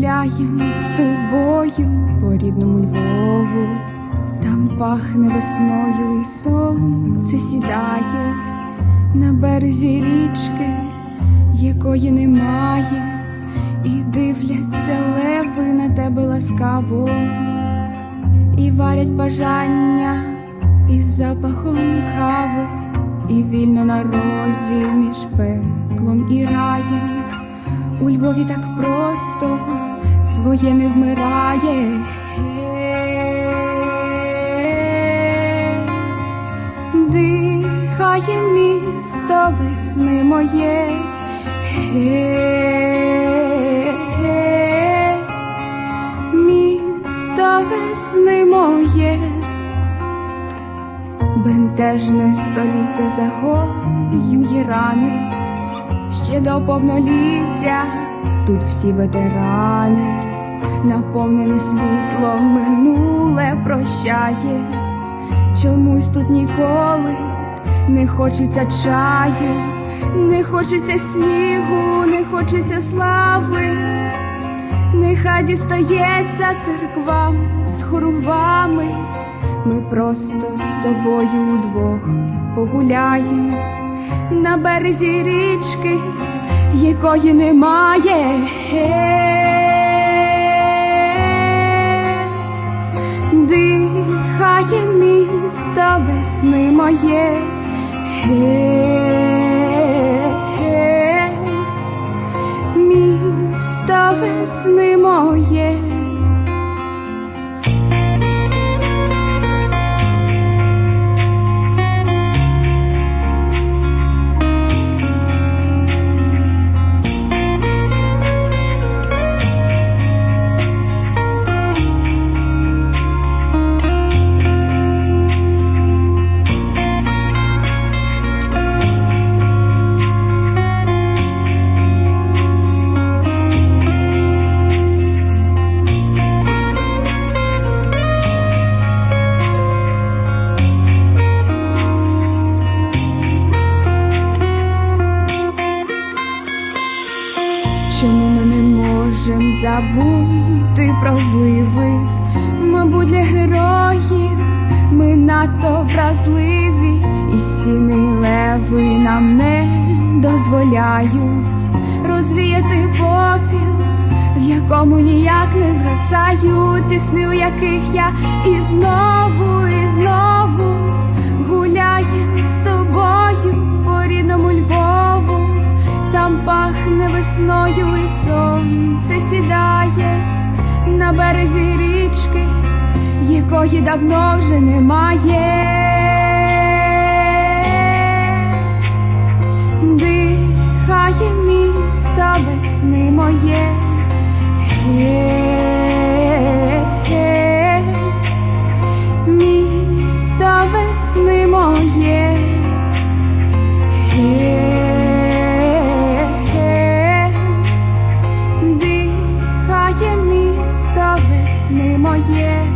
Гуляємо з тобою по рідному Львову, там пахне весною і сонце сідає на березі річки, якої немає, і дивляться леви на тебе ласкаво, і варять бажання із запахом кави, і вільно на розі між пеклом і раєм. У Львові так просто своє не вмирає. Дихає місто весни моє. Місто весни моє. Бентежне століття загоює рани ще до повноліття тут всі ветерани, наповнене світло минуле прощає. Чомусь тут ніколи не хочеться чаю, не хочеться снігу, не хочеться слави. Нехай дістається церквам з хоровами. Ми просто з тобою удвох погуляємо на березі річки, якої немає. Місто весни моє. Чому ми не можем забути про зливи? Мабуть, для героїв ми надто вразливі, і стіни леви нам не дозволяють розвіяти попіл, в якому ніяк не згасають у яких я і знову, і знову сонце сідає на березі річки, якої давно вже немає. місто весни моє.